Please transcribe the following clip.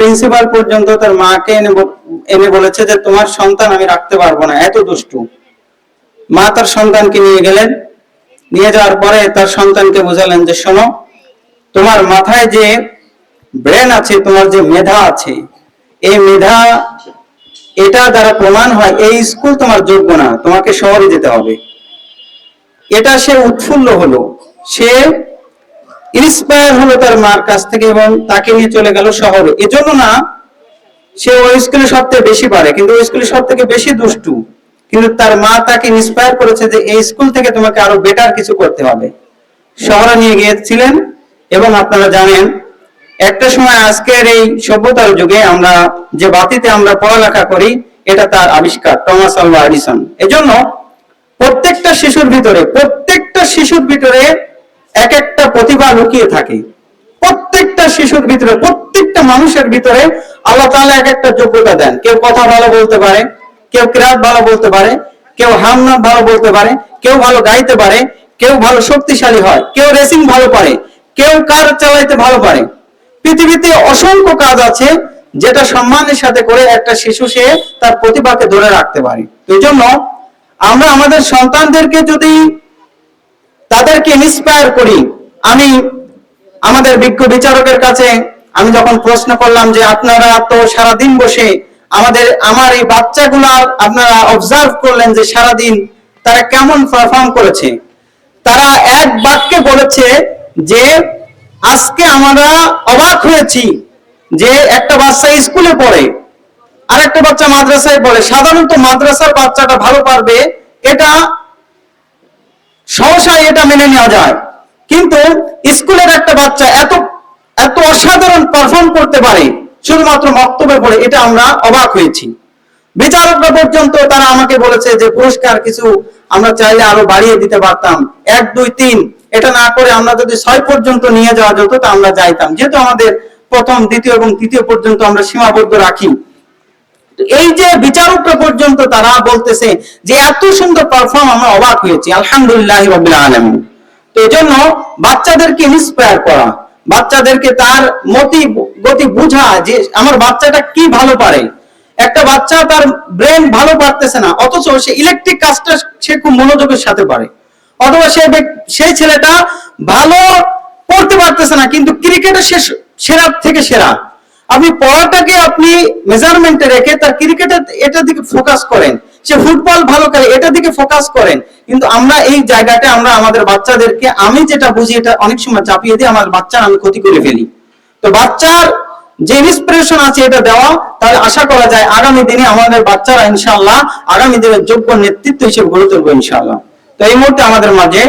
Principal পর্যন্ত তার মাকে এনে এনে বলেছে যে তোমার সন্তান আমি রাখতে পারব না। এত দুষ্টু। মা তার সন্তানকে নিয়ে গেলেন। নিয়ে যাওয়ার পরে তার সন্তানকে বোঝালেন যে, শোনো, তোমার মাথায় যে ব্রেন আছে, তোমার যে মেধা আছে, এই মেধা, এটা দ্বারা প্রমাণ হয়, এই স্কুল তোমার যোগ্য না। তোমাকে শহরে যেতে হবে। এটা সে উৎফুল্ল হলো। সে ইন্সপায়ার হলো তার মার কাছ থেকে এবং তাকে নিয়ে চলে গেল শহরে। এজন্য না, সে ওই স্কুলে সব থেকে বেশি পারে, কিন্তু ওই স্কুলে সব থেকে বেশি দুষ্টু। কিন্তু তার মা তাকে ইন্সপায়ার করেছে যে এই স্কুল থেকে তোমাকে আরও বেটার কিছু করতে হবে। শহরে নিয়ে গিয়েছিলেন এবং আপনারা জানেন, একটা সময় আজকের এই সভ্যতার যুগে আমরা যে বাতিতে আমরা পড়ালেখা করি, এটা তার আবিষ্কার, টমাস আলভা এডিসন। এজন্য প্রত্যেকটা শিশুর ভিতরে, প্রত্যেকটা শিশুর ভিতরে এক একটা প্রতিভা লুকিয়ে থাকে। প্রত্যেকটা শিশুর ভিতরে, প্রত্যেকটা মানুষের ভিতরে আল্লাহ তাআলা এক একটা যোগ্যতা দেন। কেউ কথা ভালো বলতে পারে, কেউ কিরাত ভালো বলতে পারে, কেউ হামনা ভালো বলতে পারে, কেউ ভালো গাইতে পারে, কেউ ভালো শক্তিশালী হয়, কেউ রেসিং ভালো পারে, কেউ কার চালাইতে ভালো পারে। পৃথিবীতে অসংখ্য কাজ আছে যেটা সম্মানের সাথে করে একটা শিশু সে তার প্রতিভাকে ধরে রাখতে পারে। এই জন্য আমরা আমাদের সন্তানদেরকে যদি তাদেরকে ইন্সপায়ার করি আমি আমাদের বিজ্ঞ বিচারকের কাছে আমি যখন প্রশ্ন করলাম যে আপনারা তো সারাদিন বসে আমাদের, আমার এই বাচ্চাগুলা আপনারা অবজার্ভ করলেন যে সারাদিন তারা কেমন পারফর্ম করেছে? তারা এক বাক্যে বলেছে যে, আজকে আমরা অবাক হয়েছি যে একটা বাচ্চা স্কুলে পড়ে আর একটা বাচ্চা মাদ্রাসায় পড়ে। সাধারণত মাদ্রাসার বাচ্চাটা ভালো পারবে, এটা সহসায় এটা মেনে নেওয়া যায়। কিন্তু স্কুলের একটা বাচ্চা এত এত অসাধারণ পারফর্ম করতে পারে, শুধুমাত্র বক্তব্যে পড়ে, এটা আমরা অবাক হয়েছি। বিচারকরা পর্যন্ত তারা আমাকে বলেছে যে, পুরস্কার কিছু আমরা চাইলে আরও বাড়িয়ে দিতে পারতাম। এক, দুই, তিন, এটা না করে আমরা যদি ছয় পর্যন্ত নিয়ে যাওয়া যেত, তা আমরা যাইতাম। যেহেতু আমাদের প্রথম, দ্বিতীয় এবং তৃতীয় পর্যন্ত আমরা সীমাবদ্ধ রাখি। এই যে বিচারকরা পর্যন্ত তারা বলতেছে যে, এত সুন্দর পারফর্ম আমরা অবাক হয়েছি। আলহামদুলিল্লাহ রবিল আলমিন। তো জন্য বাচ্চাদেরকে ইন্সপায়ার করা, বাচ্চাদেরকে তার মতি, গতি বোঝা যে আমার বাচ্চাটা কি ভালো পারে। একটা বাচ্চা তার ব্রেন ভালো পারতেছে না, অথচ সে ইলেকট্রিক কাজটা সে খুব মনোযোগের সাথে পারে। অথবা সে সেই ছেলেটা ভালো পড়তে পারতেছে না, কিন্তু ক্রিকেটে সে সেরা থেকে সেরা। আপনি পড়াটাকে আপনি মেজারমেন্টে রেখে তার ক্রিকেটে এটার দিকে ফোকাস করেন। সে ফুটবল ভালো খেলে, এটা দিকে ফোকাস করেন। কিন্তু আমরা এই জায়গাটা আমরা আমাদের বাচ্চাদেরকে, আমি যেটা বুঝি, এটা অনেক সময় চাপিয়ে দিয়ে আমার বাচ্চার আমি ক্ষতি করে ফেলি। তো বাচ্চার যে ইন্সপিরেশন আছে এটা দেওয়া, তাহলে আশা করা যায় আগামী দিনে আমাদের বাচ্চারা ইনশাল্লাহ আগামী দিনে যোগ্য নেতৃত্ব হিসেবে গড়ে তুলবো ইনশাল্লাহ তো এই মুহূর্তে আমাদের মাঝে